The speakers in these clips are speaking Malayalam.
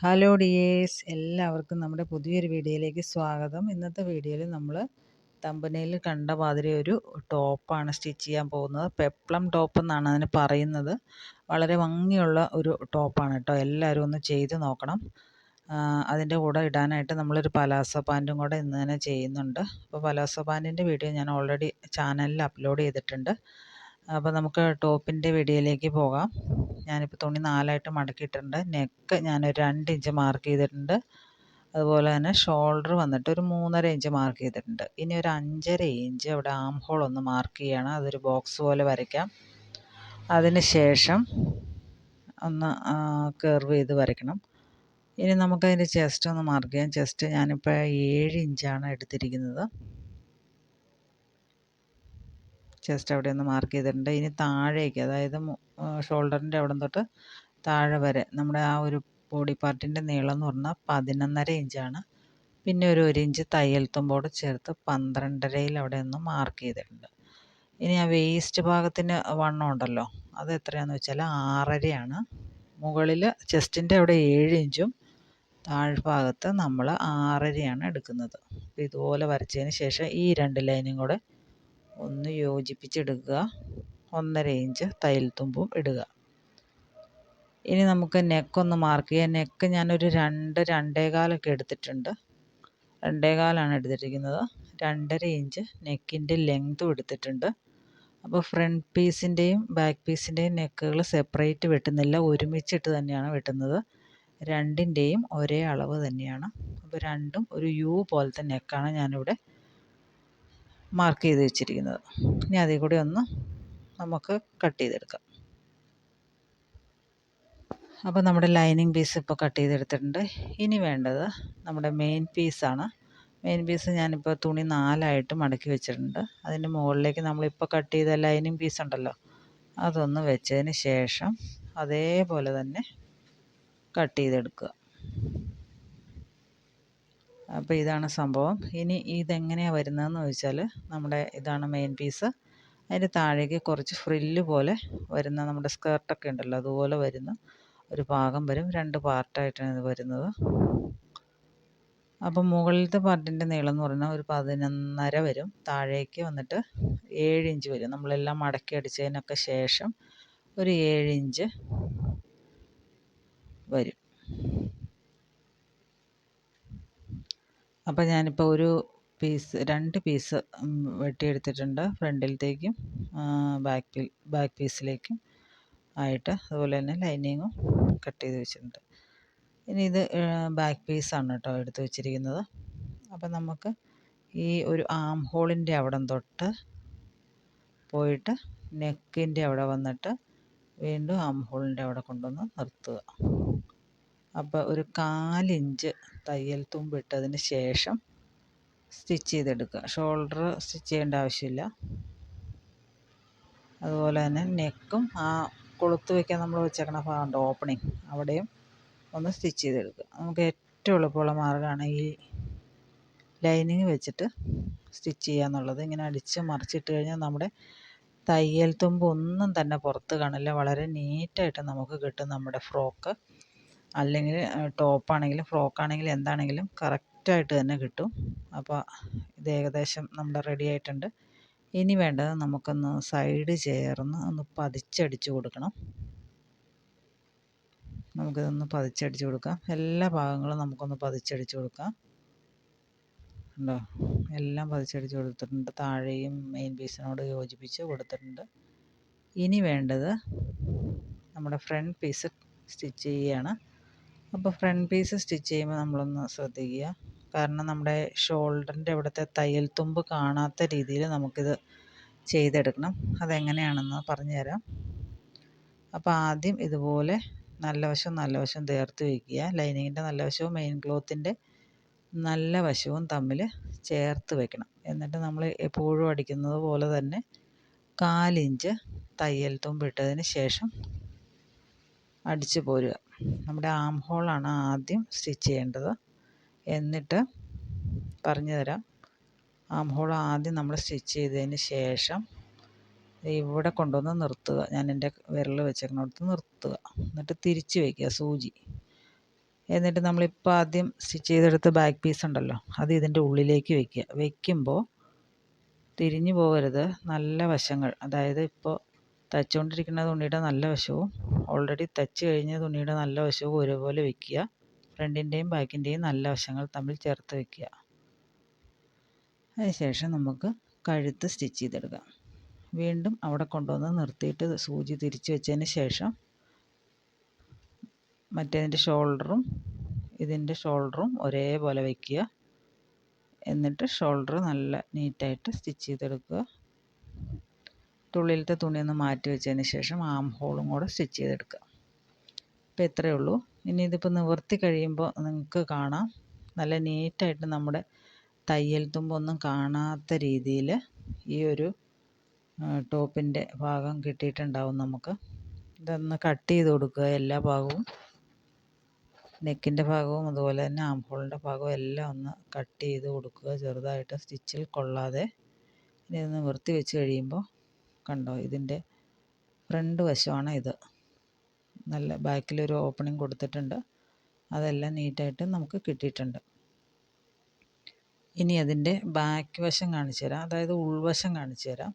ഹലോ ഡിയേഴ്സ് എല്ലാവർക്കും നമ്മുടെ പുതിയൊരു വീഡിയോയിലേക്ക് സ്വാഗതം. ഇന്നത്തെ വീഡിയോയിൽ നമ്മൾ തമ്പനയിൽ കണ്ട മാതിരി ഒരു ടോപ്പാണ് സ്റ്റിച്ച് ചെയ്യാൻ പോകുന്നത്. പെപ്ലം ടോപ്പ് എന്നാണ് അതിന് പറയുന്നത്. വളരെ ഭംഗിയുള്ള ഒരു ടോപ്പാണ് കേട്ടോ. എല്ലാവരും ഒന്ന് ചെയ്ത് നോക്കണം. അതിന്റെ കൂടെ ഇടാനായിട്ട് നമ്മളൊരു പലാസോ പാന്റും കൂടെ ഇന്ന് തന്നെ ചെയ്യുന്നുണ്ട്. അപ്പോൾ പലാസോ പാന്റിന്റെ വീഡിയോ ഞാൻ ഓൾറെഡി ചാനലിൽ അപ്ലോഡ് ചെയ്തിട്ടുണ്ട്. അപ്പോൾ നമുക്ക് ടോപ്പിന്റെ വെടിയിലേക്ക് പോകാം. ഞാനിപ്പോൾ തുണി നാലായിട്ട് മടക്കിയിട്ടുണ്ട്. നെക്ക് ഞാനൊരു രണ്ട് ഇഞ്ച് മാർക്ക് ചെയ്തിട്ടുണ്ട്. അതുപോലെ തന്നെ ഷോൾഡർ വന്നിട്ട് ഒരു മൂന്നര ഇഞ്ച് മാർക്ക് ചെയ്തിട്ടുണ്ട്. ഇനി ഒരു അഞ്ചര ഇഞ്ച് അവിടെ ആം ഹോൾ ഒന്ന് മാർക്ക് ചെയ്യണം. അതൊരു ബോക്സ് പോലെ വരയ്ക്കാം. അതിന് ശേഷം ഒന്ന് കർവ് ചെയ്ത് വരയ്ക്കണം. ഇനി നമുക്കതിന്റെ ചെസ്റ്റ് ഒന്ന് മാർക്ക് ചെയ്യാം. ചെസ്റ്റ് ഞാനിപ്പോൾ ഏഴ് ഇഞ്ചാണ് എടുത്തിരിക്കുന്നത്. ചെസ്റ്റ് അവിടെ ഒന്ന് മാർക്ക് ചെയ്തിട്ടുണ്ട്. ഇനി താഴേക്ക് അതായത് ഷോൾഡറിന്റെ അവിടെ തൊട്ട് താഴെ വരെ നമ്മുടെ ആ ഒരു ബോഡി പാർട്ടിന്റെ നീളം എന്ന് പറഞ്ഞാൽ പതിനൊന്നര ഇഞ്ചാണ് പിന്നെ ഒരു ഒരു ഇഞ്ച് തയ്യൽ തുമ്പോട് ചേർത്ത് പന്ത്രണ്ടരയിൽ അവിടെ ഒന്ന് മാർക്ക് ചെയ്തിട്ടുണ്ട്. ഇനി ആ വേസ്റ്റ് ഭാഗത്തിന് വണ്ണം ഉണ്ടല്ലോ അത് എത്രയാണെന്ന് വെച്ചാൽ ആറരയാണ്. മുകളിൽ ചെസ്റ്റിന്റെ അവിടെ ഏഴ് ഇഞ്ചും താഴ്ഭാഗത്ത് നമ്മൾ ആറരയാണ് എടുക്കുന്നത്. ഇതുപോലെ വരച്ചതിന് ശേഷം ഈ രണ്ട് ലൈനും കൂടെ ഒന്ന് യോജിപ്പിച്ചെടുക്കുക. ഒന്നര ഇഞ്ച് തയ്യൽ തുമ്പും ഇടുക. ഇനി നമുക്ക് നെക്കൊന്ന് മാർക്ക് ചെയ്യാം. നെക്ക് ഞാനൊരു രണ്ട് രണ്ടേകാലൊക്കെ എടുത്തിട്ടുണ്ട്. രണ്ടേകാലാണ് എടുത്തിരിക്കുന്നത്. രണ്ടര ഇഞ്ച് നെക്കിന്റെ ലെങ്തും എടുത്തിട്ടുണ്ട്. അപ്പോൾ ഫ്രണ്ട് പീസിന്റെയും ബാക്ക് പീസിന്റെയും നെക്കുകൾ സെപ്പറേറ്റ് വെട്ടുന്നില്ല. ഒരുമിച്ചിട്ട് തന്നെയാണ് വെട്ടുന്നത്. രണ്ടിന്റെയും ഒരേ അളവ് തന്നെയാണ്. അപ്പോൾ രണ്ടും ഒരു യു പോലത്തെ നെക്കാണ് ഞാനിവിടെ മാർക്ക് ചെയ്ത് വെച്ചിരിക്കുന്നത്. ഇനി അതിൽ കൂടി ഒന്ന് നമുക്ക് കട്ട് ചെയ്തെടുക്കാം. അപ്പോൾ നമ്മുടെ ലൈനിങ് പീസ് ഇപ്പോൾ കട്ട് ചെയ്തെടുത്തിട്ടുണ്ട്. ഇനി വേണ്ടത് നമ്മുടെ മെയിൻ പീസാണ് മെയിൻ പീസ് ഞാനിപ്പോൾ തുണി നാലായിട്ട് മടക്കി വെച്ചിട്ടുണ്ട്. അതിന്റെ മുകളിലേക്ക് നമ്മളിപ്പോൾ കട്ട് ചെയ്ത ലൈനിങ് പീസ് ഉണ്ടല്ലോ അതൊന്ന് വെച്ചതിന് ശേഷം അതേപോലെ തന്നെ കട്ട് ചെയ്തെടുക്കുക. അപ്പോൾ ഇതാണ് സംഭവം. ഇനി ഇതെങ്ങനെയാണ് വരുന്നതെന്ന് ചോദിച്ചാൽ നമ്മുടെ ഇതാണ് മെയിൻ പീസ് അതിന്റെ താഴേക്ക് കുറച്ച് ഫ്രില്ല് പോലെ വരുന്ന നമ്മുടെ സ്കേർട്ടൊക്കെ ഉണ്ടല്ലോ അതുപോലെ വരുന്ന ഒരു ഭാഗം വരും. രണ്ട് പാർട്ടായിട്ടാണ് ഇത് വരുന്നത്. അപ്പം മുകളിലത്തെ പാർട്ടിന്റെ നീളം എന്ന് പറഞ്ഞാൽ ഒരു പതിനൊന്നര വരും. താഴേക്ക് വന്നിട്ട് ഏഴ് ഇഞ്ച് വരും. നമ്മളെല്ലാം മടക്കി അടിച്ചതിനൊക്കെ ശേഷം ഒരു ഏഴ് ഇഞ്ച് വരും. അപ്പോൾ ഞാനിപ്പോൾ ഒരു പീസ് രണ്ട് പീസ് വെട്ടിയെടുത്തിട്ടുണ്ട്. ഫ്രണ്ടിലത്തേക്കും ബാക്ക് ബാക്ക് പീസിലേക്കും ആയിട്ട് അതുപോലെ തന്നെ ലൈനിങ്ങും കട്ട് ചെയ്ത് വെച്ചിട്ടുണ്ട്. ഇനി ഇത് ബാക്ക് പീസാണ് കേട്ടോ എടുത്ത് വെച്ചിരിക്കുന്നത്. അപ്പം നമുക്ക് ഈ ഒരു ആം ഹോളിന്റെ അവിടം തൊട്ട് പോയിട്ട് നെക്കിന്റെ അവിടെ വന്നിട്ട് വീണ്ടും ആം ഹോളിന്റെ അവിടെ കൊണ്ടുവന്ന് നിർത്തുക. അപ്പോൾ ഒരു കാലിഞ്ച് തയ്യൽ തുമ്പിട്ടതിന് ശേഷം സ്റ്റിച്ച് ചെയ്തെടുക്കുക. ഷോൾഡർ സ്റ്റിച്ച് ചെയ്യേണ്ട ആവശ്യമില്ല. അതുപോലെ തന്നെ നെക്കും ആ കൊളുത്ത് വയ്ക്കാൻ നമ്മൾ വെച്ചേക്കണ ഭാഗമുണ്ട് ഓപ്പണിങ്. അവിടെയും ഒന്ന് സ്റ്റിച്ച് ചെയ്തെടുക്കുക. നമുക്ക് ഏറ്റവും എളുപ്പമുള്ള മാർഗമാണ് ഈ ലൈനിങ് വെച്ചിട്ട് സ്റ്റിച്ച് ചെയ്യുക എന്നുള്ളത്. ഇങ്ങനെ അടിച്ച് മറിച്ചിട്ട് കഴിഞ്ഞാൽ നമ്മുടെ തയ്യൽ തുമ്പ് ഒന്നും തന്നെ പുറത്ത് കാണില്ല. വളരെ നീറ്റായിട്ട് നമുക്ക് കിട്ടും നമ്മുടെ ഫ്രോക്ക്. അല്ലെങ്കിൽ ടോപ്പാണെങ്കിലും ഫ്രോക്കാണെങ്കിലും എന്താണെങ്കിലും കറക്റ്റായിട്ട് തന്നെ കിട്ടും. അപ്പോൾ ഇത് ഏകദേശം നമ്മുടെ റെഡി ആയിട്ടുണ്ട്. ഇനി വേണ്ടത് നമുക്കൊന്ന് സൈഡ് ചേർന്ന് ഒന്ന് പതിച്ചടിച്ച് കൊടുക്കണം. നമുക്കിതൊന്ന് പതിച്ചടിച്ച് കൊടുക്കാം. എല്ലാ ഭാഗങ്ങളും നമുക്കൊന്ന് പതിച്ചടിച്ച് കൊടുക്കാം. ഉണ്ടോ എല്ലാം പതിച്ചടിച്ച് കൊടുത്തിട്ടുണ്ട്. താഴെയും മെയിൻ പീസിനോട് യോജിപ്പിച്ച് കൊടുത്തിട്ടുണ്ട്. ഇനി വേണ്ടത് നമ്മുടെ ഫ്രണ്ട് പീസ് സ്റ്റിച്ച് ചെയ്യുകയാണ് അപ്പോൾ ഫ്രണ്ട് പീസ് സ്റ്റിച്ച് ചെയ്യുമ്പോൾ നമ്മളൊന്ന് ശ്രദ്ധിക്കുക. കാരണം നമ്മുടെ ഷോൾഡറിന്റെ അവിടുത്തെ തയ്യൽ തുമ്പ് കാണാത്ത രീതിയിൽ നമുക്കിത് ചെയ്തെടുക്കണം. അതെങ്ങനെയാണെന്ന് പറഞ്ഞുതരാം. അപ്പോൾ ആദ്യം ഇതുപോലെ നല്ല വശം നല്ല വശം ചേർത്ത് വയ്ക്കുക ലൈനിങ്ങിന്റെ നല്ല വശവും മെയിൻ ക്ലോത്തിന്റെ നല്ല വശവും തമ്മിൽ ചേർത്ത് വെക്കണം. എന്നിട്ട് നമ്മൾ എപ്പോഴും അടിക്കുന്നത് പോലെ തന്നെ കാലിഞ്ച് തയ്യൽ തുമ്പിട്ടതിന് ശേഷം അടിച്ചു പോരുക. നമ്മുടെ ആം ഹോളാണ് ആദ്യം സ്റ്റിച്ച് ചെയ്യേണ്ടത്. എന്നിട്ട് പറഞ്ഞു തരാം ആം ഹോൾ ആദ്യം നമ്മൾ സ്റ്റിച്ച് ചെയ്തതിന് ശേഷം ഇവിടെ കൊണ്ടുവന്ന് നിർത്തുക. ഞാൻ എന്റെ വിരൽ വെച്ചേക്കുന്നിടത്ത് നിർത്തുക. എന്നിട്ട് തിരിച്ച് വയ്ക്കുക സൂചി. എന്നിട്ട് നമ്മളിപ്പോൾ ആദ്യം സ്റ്റിച്ച് ചെയ്തെടുത്ത ബാക്ക് പീസ് ഉണ്ടല്ലോ അത് ഇതിന്റെ ഉള്ളിലേക്ക് വയ്ക്കുക വയ്ക്കുമ്പോൾ തിരിഞ്ഞു പോകരുത്. നല്ല വശങ്ങൾ അതായത് ഇപ്പോൾ തച്ചുകൊണ്ടിരിക്കുന്ന തുണിയുടെ നല്ല വശവും ഓൾറെഡി തച്ച് കഴിഞ്ഞ തുണിയുടെ നല്ല വശവും ഒരുപോലെ വെക്കുക. ഫ്രണ്ടിന്റെയും ബാക്കിന്റെയും നല്ല വശങ്ങൾ തമ്മിൽ ചേർത്ത് വെക്കുക. അതിനുശേഷം നമുക്ക് കഴുത്ത് സ്റ്റിച്ച് ചെയ്തെടുക്കാം. വീണ്ടും അവിടെ കൊണ്ടുവന്ന് നിർത്തിയിട്ട് സൂചി തിരിച്ച് വെച്ചതിന് ശേഷം മറ്റേതിന്റെ ഷോൾഡറും ഇതിന്റെ ഷോൾഡറും ഒരേപോലെ വയ്ക്കുക എന്നിട്ട് ഷോൾഡർ നല്ല നീറ്റായിട്ട് സ്റ്റിച്ച് ചെയ്തെടുക്കുക. ഉള്ളിലത്തെ തുണി ഒന്ന് മാറ്റി വെച്ചതിന് ശേഷം ആം ഹോളും കൂടെ സ്റ്റിച്ച് ചെയ്തെടുക്കുക. അപ്പോൾ ഇത്രയേ ഉള്ളൂ. ഇനി ഇതിപ്പോൾ നിവർത്തി കഴിയുമ്പോൾ നിങ്ങൾക്ക് കാണാം. നല്ല നീറ്റായിട്ട് നമ്മുടെ തയ്യൽ തുമ്പൊന്നും കാണാത്ത രീതിയിൽ ഈ ഒരു ടോപ്പിന്റെ ഭാഗം കിട്ടിയിട്ടുണ്ടാവും നമുക്ക്. ഇതൊന്ന് കട്ട് ചെയ്ത് കൊടുക്കുക എല്ലാ ഭാഗവും. നെക്കിന്റെ ഭാഗവും അതുപോലെ തന്നെ ആം ഹോളിന്റെ ഭാഗവും എല്ലാം ഒന്ന് കട്ട് ചെയ്ത് കൊടുക്കുക ചെറുതായിട്ട് സ്റ്റിച്ചിൽ കൊള്ളാതെ. ഇനി ഇത് നിവർത്തി വെച്ച് കഴിയുമ്പോൾ കണ്ടോ? ഇതിന്റെ ഫ്രണ്ട് വശമാണ് ഇത്. നല്ല ബാക്കിലൊരു ഓപ്പണിംഗ് കൊടുത്തിട്ടുണ്ട്. അതെല്ലാം നീറ്റായിട്ട് നമുക്ക് കിട്ടിയിട്ടുണ്ട്. ഇനി അതിന്റെ ബാക്ക് വശം കാണിച്ചു തരാം. അതായത് ഉൾവശം കാണിച്ചു തരാം.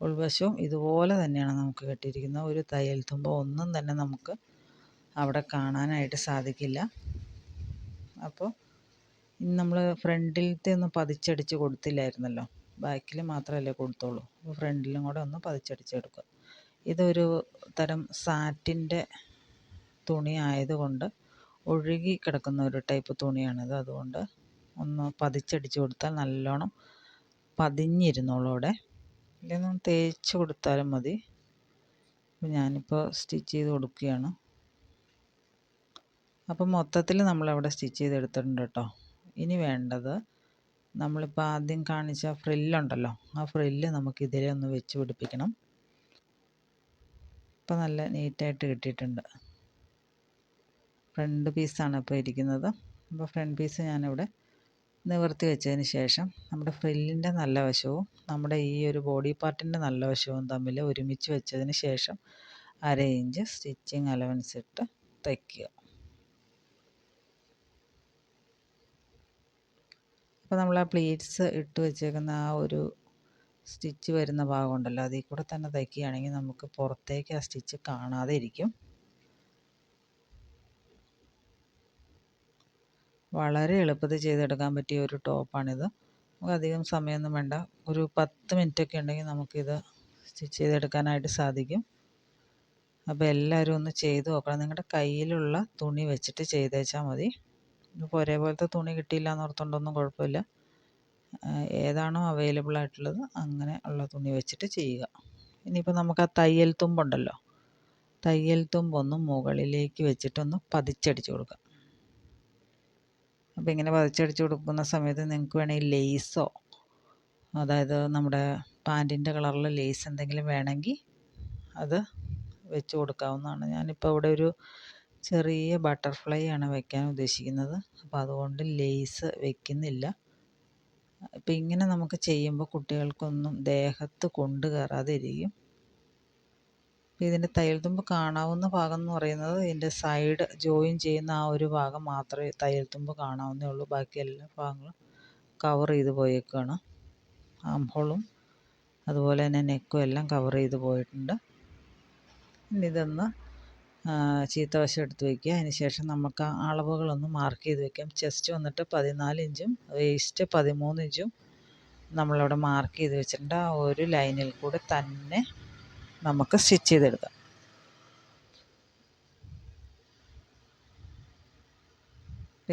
ഉൾവശവും ഇതുപോലെ തന്നെയാണ് നമുക്ക് കിട്ടിയിരിക്കുന്നത്. ഒരു തയ്യൽ തുമ്പ ഒന്നും തന്നെ നമുക്ക് അവിടെ കാണാനായിട്ട് സാധിക്കില്ല. അപ്പോൾ നമ്മൾ ഫ്രണ്ടിലത്തെ ഒന്ന് പതിച്ചടിച്ച് കൊടുത്തില്ലായിരുന്നല്ലോ. ബാക്കിൽ മാത്രമല്ലേ കൊടുത്തുള്ളൂ ഫ്രണ്ടിലും കൂടെ ഒന്ന് പതിച്ചടിച്ചെടുക്കുക. ഇതൊരു തരം സാറ്റിന്റെ തുണി ആയതുകൊണ്ട് ഒഴുകി കിടക്കുന്ന ഒരു ടൈപ്പ് തുണിയാണിത്. അതുകൊണ്ട് ഒന്ന് പതിച്ചടിച്ച് കൊടുത്താൽ നല്ലോണം പതിഞ്ഞിരുന്നോളൂ അവിടെ. ഇല്ലെങ്കിൽ തേച്ച് കൊടുത്താലും മതി. ഞാനിപ്പോൾ സ്റ്റിച്ച് ചെയ്ത് കൊടുക്കുകയാണ്. അപ്പം മൊത്തത്തിൽ നമ്മളവിടെ സ്റ്റിച്ച് ചെയ്തെടുത്തിട്ടുണ്ട് കേട്ടോ. ഇനി വേണ്ടത് നമ്മളിപ്പോൾ ആദ്യം കാണിച്ച ഫ്രില്ലുണ്ടല്ലോ ആ ഫ്രില്ല് നമുക്ക് ഇതിലെ ഒന്ന് വെച്ച് പിടിപ്പിക്കണം. ഇപ്പം നല്ല നീറ്റായിട്ട് കിട്ടിയിട്ടുണ്ട്. ഫ്രണ്ട് പീസാണ് ഇപ്പോൾ ഇരിക്കുന്നത്. അപ്പോൾ ഫ്രണ്ട് പീസ് ഞാനിവിടെ നിവർത്തി വെച്ചതിന് ശേഷം നമ്മുടെ ഫ്രില്ലിന്റെ നല്ല വശവും നമ്മുടെ ഈ ഒരു ബോഡി പാർട്ടിന്റെ നല്ല വശവും തമ്മിൽ ഒരുമിച്ച് വെച്ചതിന് ശേഷം അര ഇഞ്ച് സ്റ്റിച്ചിങ് അലവൻസ് ഇട്ട് തയ്ക്കുക. അപ്പോൾ നമ്മൾ ആ പ്ലീറ്റ്സ് ഇട്ട് വെച്ചേക്കുന്ന ആ ഒരു സ്റ്റിച്ച് വരുന്ന ഭാഗമുണ്ടല്ലോ അതിൽ കൂടെ തന്നെ തയ്ക്കുകയാണെങ്കിൽ നമുക്ക് പുറത്തേക്ക് ആ സ്റ്റിച്ച് കാണാതെ ഇരിക്കും. വളരെ എളുപ്പത്തിൽ ചെയ്തെടുക്കാൻ പറ്റിയ ഒരു ടോപ്പാണിത്. നമുക്ക് അധികം സമയമൊന്നും വേണ്ട. ഒരു പത്ത് മിനിറ്റൊക്കെ ഉണ്ടെങ്കിൽ നമുക്കിത് സ്റ്റിച്ച് ചെയ്തെടുക്കാനായിട്ട് സാധിക്കും. അപ്പോൾ എല്ലാവരും ഒന്ന് ചെയ്ത് നോക്കണം. നിങ്ങളുടെ കയ്യിലുള്ള തുണി വെച്ചിട്ട് ചെയ്തേച്ചാൽ മതി. ഇപ്പോൾ ഒരേപോലത്തെ തുണി കിട്ടിയില്ല എന്ന് ഓർത്തുകൊണ്ടൊന്നും കുഴപ്പമില്ല ഏതാണോ അവൈലബിൾ ആയിട്ടുള്ളത് അങ്ങനെ ഉള്ള തുണി വെച്ചിട്ട് ചെയ്യുക. ഇനിയിപ്പോൾ നമുക്ക് ആ തയ്യൽ തുമ്പുണ്ടല്ലോ. തയ്യൽ തുമ്പൊന്ന് മുകളിലേക്ക് വെച്ചിട്ടൊന്ന് പതിച്ചടിച്ചു കൊടുക്കുക. അപ്പോൾ ഇങ്ങനെ പതിച്ചടിച്ചു കൊടുക്കുന്ന സമയത്ത് നിങ്ങൾക്ക് വേണമെങ്കിൽ ലേസോ അതായത് നമ്മുടെ പാന്റിന്റെ കളറിൽ ലേസ് എന്തെങ്കിലും വേണമെങ്കിൽ അത് വെച്ച് കൊടുക്കാവുന്നതാണ്. ഞാനിപ്പോൾ ഇവിടെ ഒരു ചെറിയ ബട്ടർഫ്ലൈ ആണ് വെക്കാൻ ഉദ്ദേശിക്കുന്നത്. അപ്പോൾ അതുകൊണ്ട് ലേസ് വെക്കുന്നില്ല. അപ്പോൾ ഇങ്ങനെ നമുക്ക് ചെയ്യുമ്പോൾ കുട്ടികൾക്കൊന്നും ദേഹത്ത് കൊണ്ട് കയറാതെ ഇരിക്കും ഇതിന്റെ തയ്യൽ തുമ്പ് കാണാവുന്ന ഭാഗം എന്ന് പറയുന്നത് ഇതിന്റെ സൈഡ് ജോയിൻ ചെയ്യുന്ന ആ ഒരു ഭാഗം മാത്രമേ തയ്യൽ തുമ്പ് കാണാവുന്നേ ഉള്ളൂ. ബാക്കി എല്ലാ ഭാഗങ്ങളും കവർ ചെയ്ത് പോയേക്കാണ്. ആം ഹോളും അതുപോലെ തന്നെ നെക്കും എല്ലാം കവർ ചെയ്ത് പോയിട്ടുണ്ട്. ഇനി ഇതൊന്ന് ചീത്ത വശം എടുത്ത് വയ്ക്കുക അതിന് ശേഷം നമുക്ക് അളവുകളൊന്ന് മാർക്ക് ചെയ്ത് വയ്ക്കാം ചെസ്റ്റ് വന്നിട്ട് പതിനാല് ഇഞ്ചും വേസ്റ്റ് പതിമൂന്ന് ഇഞ്ചും നമ്മളവിടെ മാർക്ക് ചെയ്ത് വെച്ചിട്ടുണ്ട്. ആ ഒരു ലൈനിൽ കൂടെ തന്നെ നമുക്ക് സ്റ്റിച്ച് ചെയ്തെടുക്കാം.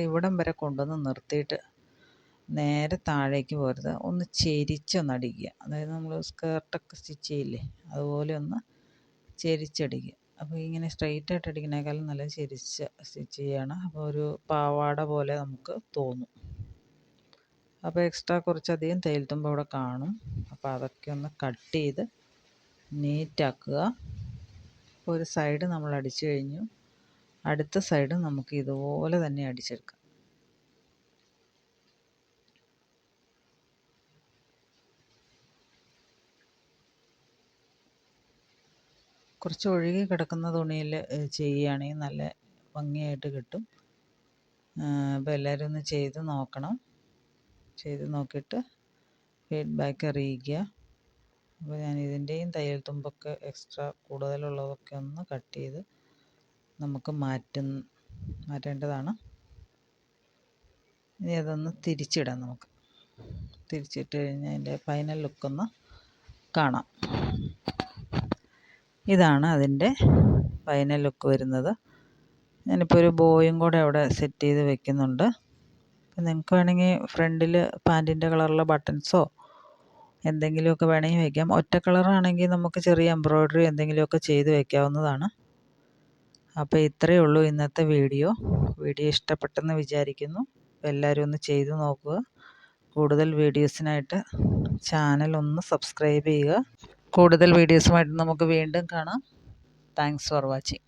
ഇവിടം വരെ കൊണ്ടുവന്ന് നിർത്തിയിട്ട് നേരെ താഴേക്ക് പോരുത്. ഒന്ന് ചെരിച്ചൊന്ന് അടിക്കുക. അതായത് നമ്മൾ സ്കേർട്ടൊക്കെ സ്റ്റിച്ച് ചെയ്യില്ലേ? അതുപോലെ ഒന്ന് ചെരിച്ചടിക്കുക. അപ്പോൾ ഇങ്ങനെ സ്ട്രെയിറ്റ് ആയിട്ട് അടിക്കുന്നതിനേക്കാളും നല്ല ചെരിച്ച് സ്റ്റിച്ച് ചെയ്യുകയാണ് അപ്പോൾ ഒരു പാവാട പോലെ നമുക്ക് തോന്നും. അപ്പോൾ എക്സ്ട്രാ കുറച്ചധികം തയ്യൽ തുമ്പ് അവിടെ കാണും. അപ്പോൾ അതൊക്കെ ഒന്ന് കട്ട് ചെയ്ത് നീറ്റാക്കുക ഒരു സൈഡ് നമ്മൾ അടിച്ചു കഴിഞ്ഞു. അടുത്ത സൈഡ് നമുക്ക് ഇതുപോലെ തന്നെ അടിച്ചെടുക്കാം. കുറച്ച് ഒഴുകി കിടക്കുന്ന തുണിയിൽ ചെയ്യുകയാണെങ്കിൽ നല്ല ഭംഗിയായിട്ട് കിട്ടും. അപ്പോൾ എല്ലാവരും ഒന്ന് ചെയ്ത് നോക്കണം. ചെയ്ത് നോക്കിയിട്ട് ഫീഡ്ബാക്ക് അറിയിക്കുക. അപ്പോൾ ഞാൻ ഇതിന്റെയും തയ്യൽ തുമ്പൊക്കെ എക്സ്ട്രാ കൂടുതലുള്ളതൊക്കെ ഒന്ന് കട്ട് ചെയ്ത് നമുക്ക് മാറ്റും മാറ്റേണ്ടതാണ്. ഇനി അതൊന്ന് തിരിച്ചിടാം നമുക്ക്. തിരിച്ചിട്ട് കഴിഞ്ഞാൽ അതിന്റെ ഫൈനൽ ലുക്കൊന്ന് കാണാം. ഇതാണ് അതിന്റെ ഫൈനൽ ലുക്ക് വരുന്നത്. ഞാനിപ്പോൾ ഒരു ബോയും കൂടെ അവിടെ സെറ്റ് ചെയ്ത് വെക്കുന്നുണ്ട്. അപ്പം നിങ്ങൾക്ക് വേണമെങ്കിൽ ഫ്രണ്ടിൽ പാന്റിന്റെ കളറുള്ള ബട്ടൺസോ എന്തെങ്കിലുമൊക്കെ വേണമെങ്കിൽ വയ്ക്കാം ഒറ്റ കളറാണെങ്കിൽ നമുക്ക് ചെറിയ എംബ്രോയ്ഡറി എന്തെങ്കിലുമൊക്കെ ചെയ്ത് വയ്ക്കാവുന്നതാണ് അപ്പോൾ ഇത്രയേ ഉള്ളൂ ഇന്നത്തെ വീഡിയോ. വീഡിയോ ഇഷ്ടപ്പെട്ടെന്ന് വിചാരിക്കുന്നു. എല്ലാവരും ഒന്ന് ചെയ്തു നോക്കുക. കൂടുതൽ വീഡിയോസിനായിട്ട് ചാനൽ ഒന്ന് സബ്സ്ക്രൈബ് ചെയ്യുക. കൂടുതൽ വീഡിയോസുമായിട്ട് നമുക്ക് വീണ്ടും കാണാം. Thanks for watching